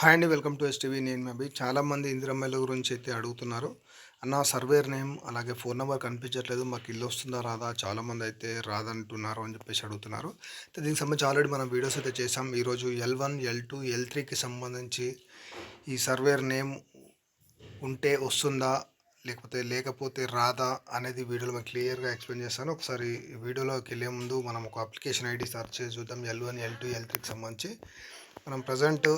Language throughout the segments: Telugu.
హాయ్ అండి వెల్కమ్ టు ఎస్టీవీ నేను మేబీ చాలామంది ఇందిరమ్మల గురించి అయితే అడుగుతున్నారు. అన్న సర్వేర్ నేమ్ అలాగే ఫోన్ నెంబర్ కనిపించట్లేదు. మాకు ఇల్లు వస్తుందా రాదా? చాలామంది అయితే రాదంటున్నారు అని చెప్పేసి అడుగుతున్నారు. అయితే దీనికి సంబంధించి ఆల్రెడీ మనం వీడియోస్ అయితే చేసాం ఈరోజు L one L two L త్రీకి సంబంధించి ఈ సర్వేర్ నేమ్ ఉంటే వస్తుందా లేకపోతే లేకపోతే రాదా అనేది వీడియోలో మేము క్లియర్గా ఎక్స్ప్లెయిన్ చేస్తాను. ఒకసారి వీడియోలోకి వెళ్ళే ముందు మనం ఒక అప్లికేషన్ ఐడి సర్చ్ చేసి చూద్దాం. L one L two L త్రీకి సంబంధించి. మనం ప్రజెంట్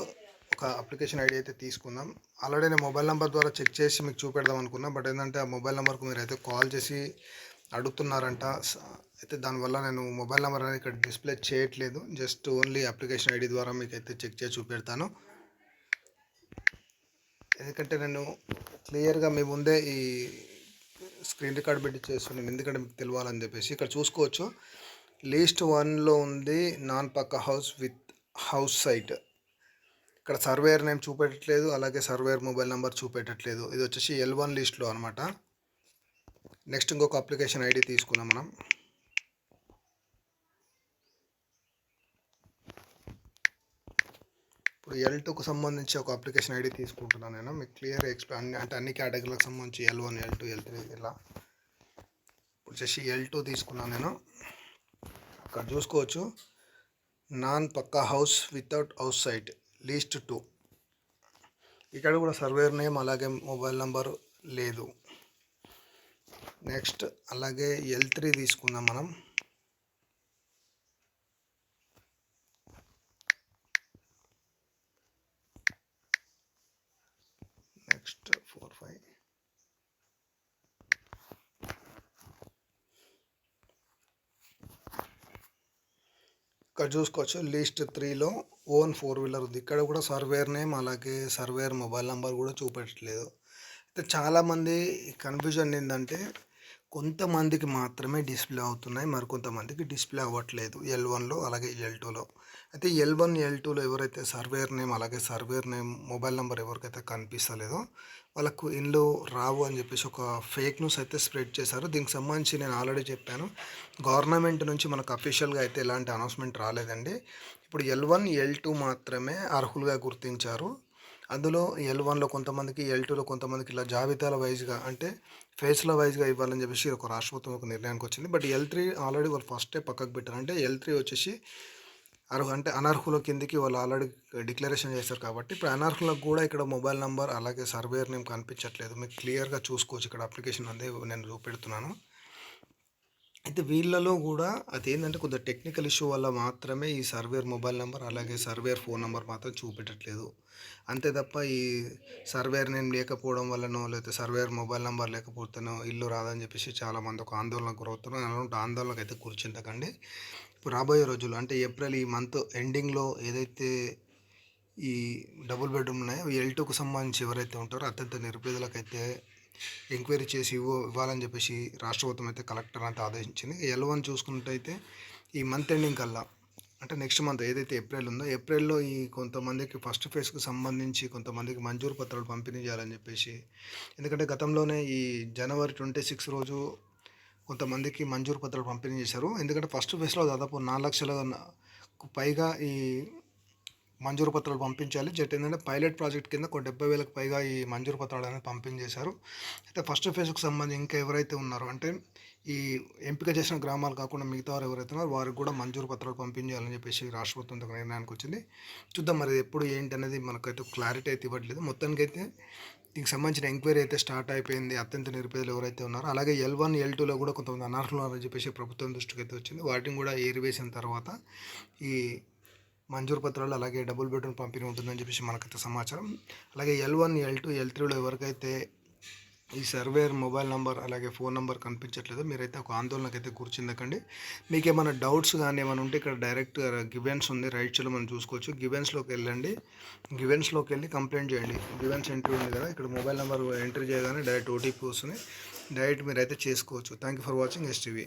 ఒక అప్లికేషన్ ఐడి అయితే తీసుకుందాం. ఆల్రెడీ నేను మొబైల్ నెంబర్ ద్వారా చెక్ చేసి మీకు చూపెడదాం అనుకున్నా బట్ ఏంటంటే ఆ మొబైల్ నెంబర్కు మీరు అయితే కాల్ చేసి అడుగుతున్నారంట. అయితే దానివల్ల నేను మొబైల్ నెంబర్ అనేది ఇక్కడ డిస్ప్లే చేయట్లేదు. జస్ట్ ఓన్లీ అప్లికేషన్ ఐడి ద్వారా మీకు అయితే చెక్ చేసి చూపెడతాను. ఎందుకంటే నేను క్లియర్గా మీ ముందే ఈ స్క్రీన్ రికార్డ్ పెట్టి చేస్తున్నాను ఎందుకంటే మీకు తెలియాలని చెప్పేసి ఇక్కడ చూసుకోవచ్చు. లీస్ట్ వన్లో ఉంది non pucca house with house site. ఇక్కడ సర్వేర్ నేమ్ చూపెట్టట్లేదు అలాగే సర్వేర్ మొబైల్ నెంబర్ చూపెట్టట్లేదు. ఇది వచ్చేసి ఎల్ వన్ లిస్ట్లో అనమాట నెక్స్ట్ ఇంకొక అప్లికేషన్ ఐడి తీసుకుందాం మనం. ఇప్పుడు ఎల్ టూకు సంబంధించి ఒక అప్లికేషన్ ఐడి తీసుకుంటున్నాను నేను. మీకు క్లియర్ ఎక్స్ప్లెయిన్ అంటే అన్ని కేటగిరీలకు సంబంధించి L one L two L three ఇలా. ఇప్పుడు వచ్చేసి ఎల్ టూ తీసుకున్నాను నేను. అక్కడ చూసుకోవచ్చు. Non pucca house without house site. Least two. ఇక్కడ కూడా సర్వేర్ నేమ్ అలాగే మొబైల్ నంబర్ లేదు. నెక్స్ట్ అలాగే ఎల్ త్రీ తీసుకుందాం మనం నెక్స్ట్ ఫోర్ ఫైవ్ ఇక్కడ చూసుకోవచ్చు లిస్ట్ త్రీలో ఓన్ ఫోర్ వీలర్ ఉంది. ఇక్కడ కూడా సర్వేర్ నేమ్ అలాగే సర్వేర్ మొబైల్ నెంబర్ కూడా చూపెట్టట్లేదు అయితే చాలామంది కన్ఫ్యూజన్ ఏంటంటే కొంతమందికి మాత్రమే డిస్ప్లే అవుతున్నాయి మరి కొంతమందికి డిస్ప్లే అవ్వట్లేదు. ఎల్ వన్లో అలాగే ఎల్ టూలో. అయితే ఎల్ వన్ ఎల్ టూలో ఎవరైతే సర్వేర్ నేమ్ అలాగే సర్వేర్ నేమ్ మొబైల్ నెంబర్ ఎవరికైతే కనిపిస్తలేదో వాళ్ళకు ఇండ్లు రావు అని చెప్పేసి ఒక ఫేక్ న్యూస్ అయితే స్ప్రెడ్ చేశారు. దీనికి సంబంధించి నేను ఆల్రెడీ చెప్పాను. గవర్నమెంట్ నుంచి మనకు అఫీషియల్గా అయితే ఎలాంటి అనౌన్స్మెంట్ రాలేదండి. ఇప్పుడు ఎల్ వన్ ఎల్ టూ మాత్రమే అర్హులుగా గుర్తించారు. అందులో ఎల్ వన్లో కొంతమందికి ఎల్ టూలో కొంతమందికి ఇలా జాబితాల వైజ్గా అంటే ఫేస్ల వైజ్గా ఇవ్వాలని చెప్పేసి ఒక రాష్ట్రపతి ఒక నిర్ణయానికి వచ్చింది. బట్ ఎల్ త్రీ ఆల్రెడీ వాళ్ళు ఫస్టే పక్కకు పెట్టారు అంటే ఎల్ త్రీ వచ్చేసి అర్హు అంటే అనర్హుల కిందికి వాళ్ళు ఆల్రెడీ డిక్లరేషన్ చేశారు కాబట్టి ఇప్పుడు అనర్హులకు కూడా ఇక్కడ మొబైల్ నెంబర్ అలాగే సర్వేర్ నేమ్ కనిపించట్లేదు. మీకు క్లియర్గా చూసుకోవచ్చు. ఇక్కడ అప్లికేషన్ అందే నేను చూపెడుతున్నాను. అయితే వీళ్ళలో కూడా అది ఏంటంటే కొంత టెక్నికల్ ఇష్యూ వల్ల మాత్రమే ఈ సర్వేర్ మొబైల్ నెంబర్ అలాగే సర్వేర్ ఫోన్ నెంబర్ మాత్రం చూపెట్టట్లేదు. అంతే తప్ప ఈ సర్వేర్ నేమ్ లేకపోవడం వల్లనో లేకపోతే సర్వేర్ మొబైల్ నెంబర్ లేకపోతేనో ఇల్లు రాదని చెప్పేసి చాలామంది ఒక ఆందోళనకు గురవుతున్నారు. అలాంటి ఆందోళనకు అయితే కూర్చుంటకండి రాబోయే రోజులు అంటే ఏప్రిల్ ఈ మంత్ ఎండింగ్లో ఏదైతే ఈ డబుల్ బెడ్రూమ్ ఉన్నాయో ఎల్ టూకు సంబంధించి ఎవరైతే ఉంటారో అత్యంత నిరుపేదలకైతే ఎంక్వైరీ చేసి ఇవ్వ ఇవ్వాలని చెప్పేసి రాష్ట్ర ప్రభుత్వం అయితే కలెక్టర్ అంతా ఆదేశించింది. ఎల్ వన్ చూసుకున్నట్టయితే ఈ మంత్ ఎండింగ్ కల్లా అంటే నెక్స్ట్ మంత్ ఏదైతే ఏప్రిల్ ఉందో ఏప్రిల్లో ఈ కొంతమందికి ఫస్ట్ ఫేజ్కి సంబంధించి కొంతమందికి మంజూరు పత్రాలు పంపిణీ చేయాలని చెప్పేసి ఎందుకంటే గతంలోనే ఈ జనవరి ట్వంటీ సిక్స్ రోజు కొంతమందికి మంజూరు పత్రాలు పంపిణీ చేశారు. ఎందుకంటే ఫస్ట్ ఫేజ్లో దాదాపు నాలుగు లక్షల పైగా ఈ మంజూరు పత్రాలు పంపించాలి. జట్ ఏంటంటే పైలట్ ప్రాజెక్ట్ కింద ఒక డెబ్బై వేలకు పైగా ఈ మంజూరు పత్రాలు అనేది పంపించేశారు అయితే ఫస్ట్ ఫేజ్కి సంబంధించి ఇంకా ఎవరైతే ఉన్నారో అంటే ఈ ఎంపిక చేసిన గ్రామాలు కాకుండా మిగతా వారు ఎవరైతే ఉన్నారో వారికి కూడా మంజూరు పత్రాలు పంపించాలని చెప్పేసి రాష్ట్ర ప్రభుత్వం ఒక నిర్ణయానికి వచ్చింది. చూద్దాం మరి ఎప్పుడు ఏంటి అనేది మనకైతే క్లారిటీ అయితే ఇవ్వట్లేదు. మొత్తానికైతే దీనికి సంబంధించిన ఎంక్వైరీ అయితే స్టార్ట్ అయిపోయింది. అత్యంత నిరుపేదలు ఎవరైతే ఉన్నారో అలాగే ఎల్ వన్ ఎల్ టూలో కూడా కొంతమంది అనర్హులు అని చెప్పేసి ప్రభుత్వం దృష్టికి అయితే వచ్చింది. వాటిని కూడా ఏరివేసిన తర్వాత ఈ మంజూరు పత్రాలు అలాగే డబుల్ బెడ్రూమ్ పంపిణీ ఉంటుందని చెప్పేసి మనకైతే సమాచారం. అలాగే L one L two L త్రీలో ఎవరికైతే ఈ సర్వేర్ మొబైల్ నెంబర్ అలాగే ఫోన్ నెంబర్ కనిపించట్లేదు. మీరైతే ఒక ఆందోళనకైతే అయితే కూర్చుందకండి మీకు ఏమైనా డౌట్స్ కానీ ఏమైనా ఉంటే ఇక్కడ డైరెక్ట్ గివెన్స్ ఉంది రైట్ సైడ్లో మనం చూసుకోవచ్చు. గివెన్స్లోకి వెళ్ళండి. గివెన్స్లోకి వెళ్ళి కంప్లైంట్ చేయండి. గివెన్స్ ఎంట్రీ ఉంది కదా ఇక్కడ మొబైల్ నెంబర్ ఎంట్రీ చేయగానే డైరెక్ట్ ఓటీపీ వస్తుంది. డైరెక్ట్ మీరైతే చేసుకోవచ్చు. Thank you for watching STV